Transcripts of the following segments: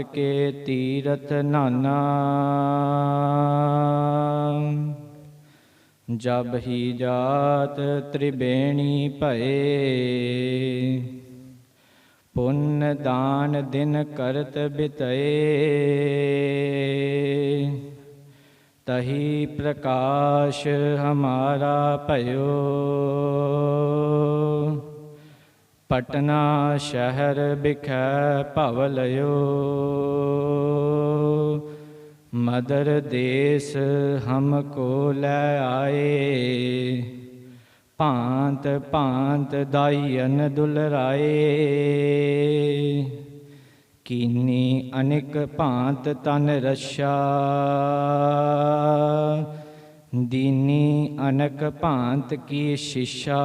ਕੇ ਤੀਰਥ ਨਾਨਾ। ਜਬ ਹੀ ਜਾਤ ਤ੍ਰਿਬੇਣੀ ਭਏ, ਪੁੰਨ ਦਾਨ ਦਿਨ ਕਰਤ ਬਿਤਏ। ਤਹੀ ਪ੍ਰਕਾਸ਼ ਹਮਾਰਾ ਭਇਓ। ਪਟਨਾ ਸ਼ਹਿਰ ਬਿਖੈ ਭਵ ਲਇਓ ਮਦਰ ਦੇਸ ਹਮਕੋ ਲੈ ਆਏ। ਭਾਂਤ ਭਾਂਤ ਦਾਈਨ ਦੁਲਰਾਏ। ਕੀਨੀ ਅਨਿਕ ਭਾਂਤ ਤਨ ਰਸ਼ਾ। ਦੀਨੀ ਅਨਕ ਭਾਂਤ ਕੀ ਸ਼ਿਸ਼ਾ।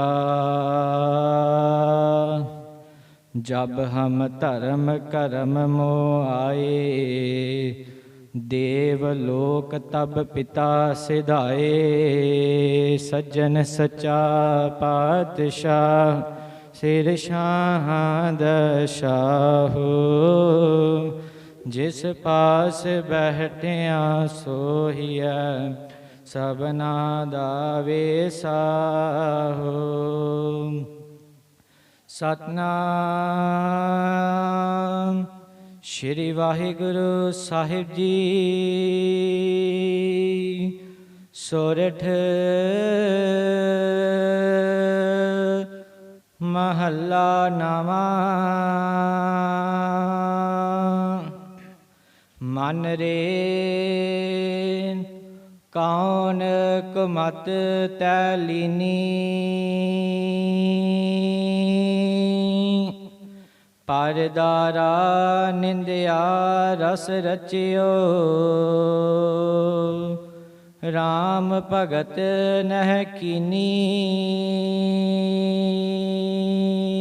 ਜਬ ਹਮ ਧਰਮ ਕਰਮ ਮੋ ਆਏ, ਦੇਵ ਲੋਕ ਤਬ ਪਿਤਾ ਸਿਧਾਏ। ਸੱਜਣ ਸਚਾ ਪਾਤਸ਼ਾਹ, ਸਿਰ ਸ਼ਾਹਾਂ ਦਸ਼ਾਹੋ। ਜਿਸ ਪਾਸ ਬਹਿਟਿਆ ਸੋਹੀਐ ਸਭਨਾ ਦਾ ਵੇਸਾਹੋ ਸਤਨਾਮ ਸ਼੍ਰੀ ਵਾਹਿਗੁਰੂ ਸਾਹਿਬ ਜੀ। ਸੋਰਠ ਮਹੱਲਾ ਨਵਾਂ। ਮਨ ਰੇ ਕੌਣ ਕੁਮਤ ਤੈ ਲੀਨੀ? ਪਰਦਾਰਾ ਨਿੰਦਿਆ ਰਸ ਰਚਿਓ। RAM ਭਗਤ ਨਹਿ ਕੀਨੀ?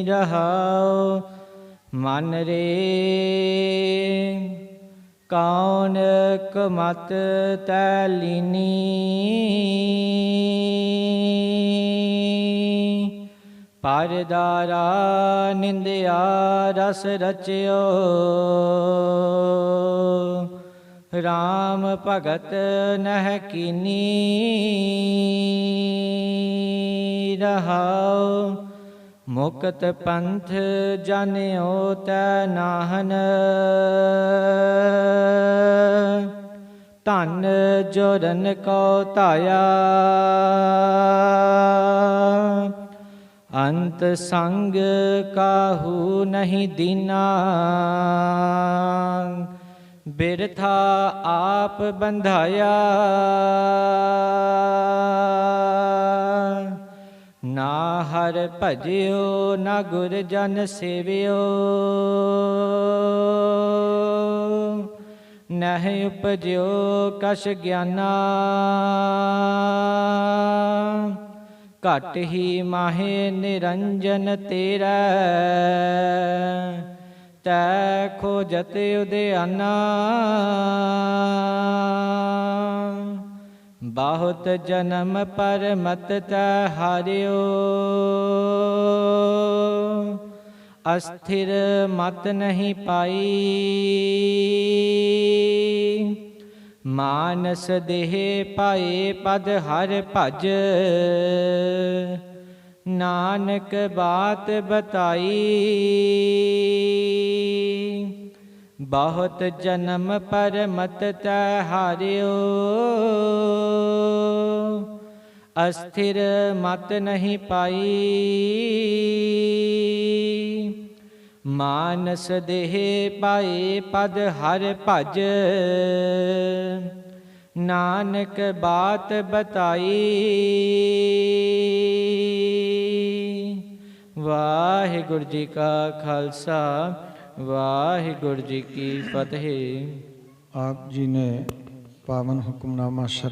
ਰਹਾਉ ਮਨ ਰੇ। ਕੌਣ ਕਮਤ ਤੈ ਪਰਦਾਰਾ ਨਿੰਦਿਆ ਰਸ ਰਚਿਓ। RAM ਭਗਤ ਨਹਿ ਕੀਨੀ? ਰਹਾਉ ਮੁਕਤ ਪੰਥ ਜਾਣਿਓ ਤੈ ਨਾਹਨ। ਧਨ ਜੋਰਨ ਕੋ ਧਾਇਆ। ਅੰਤ ਸੰਗ ਕਾਹੂ ਨਹੀਂ ਦੀਨਾ। ਬਿਰਥਾ ਆਪ ਬੰਧਾਇਆ। ਨਾ ਹਰ ਭਜਿਓ, ਨਾ ਗੁਰ ਜਨ ਸੇਵਿਓ। ਨਹਿ ਉਪਜਿਓ ਕਛ ਗਿਆਨਾ। ਘਟ ਹੀ ਮਾਹੇ ਨਿਰੰਜਨ ਤੇਰਾ। ਤੈ ਖੋਜਤ ਉਦਿਆਨਾ। ਬਹੁਤ ਜਨਮ ਪਰ ਮਤ ਤੈ ਹਾਰਿਓ ਅਸਥਿਰ ਮਤ ਨਹੀਂ ਪਾਈ। ਮਾਨਸ ਦੇਹ ਪਾਏ ਪਦ ਹਰ ਭਜ। ਨਾਨਕ ਬਾਤ ਬਤਾਈ। ਬਹੁਤ ਜਨਮ ਪਰ ਮਤ ਤੈ ਹਾਰਿਓ। ਅਸਥਿਰ ਮਤ ਨਹੀਂ ਪਾਈ। ਮਾਨਸ ਦੇਹ ਪਾਏ ਪਦ ਹਰ ਭਜ। ਨਾਨਕ ਬਾਤ ਬਤਾਈ। ਵਾਹਿਗੁਰੂ ਜੀ ਕਾ ਖਾਲਸਾ। ਵਾਹਿਗੁਰੂ ਜੀ ਕੀ ਫਤਿਹ। ਆਪ ਜੀ ਨੇ ਪਾਵਨ ਹੁਕਮਨਾਮਾ ਸ਼ਰ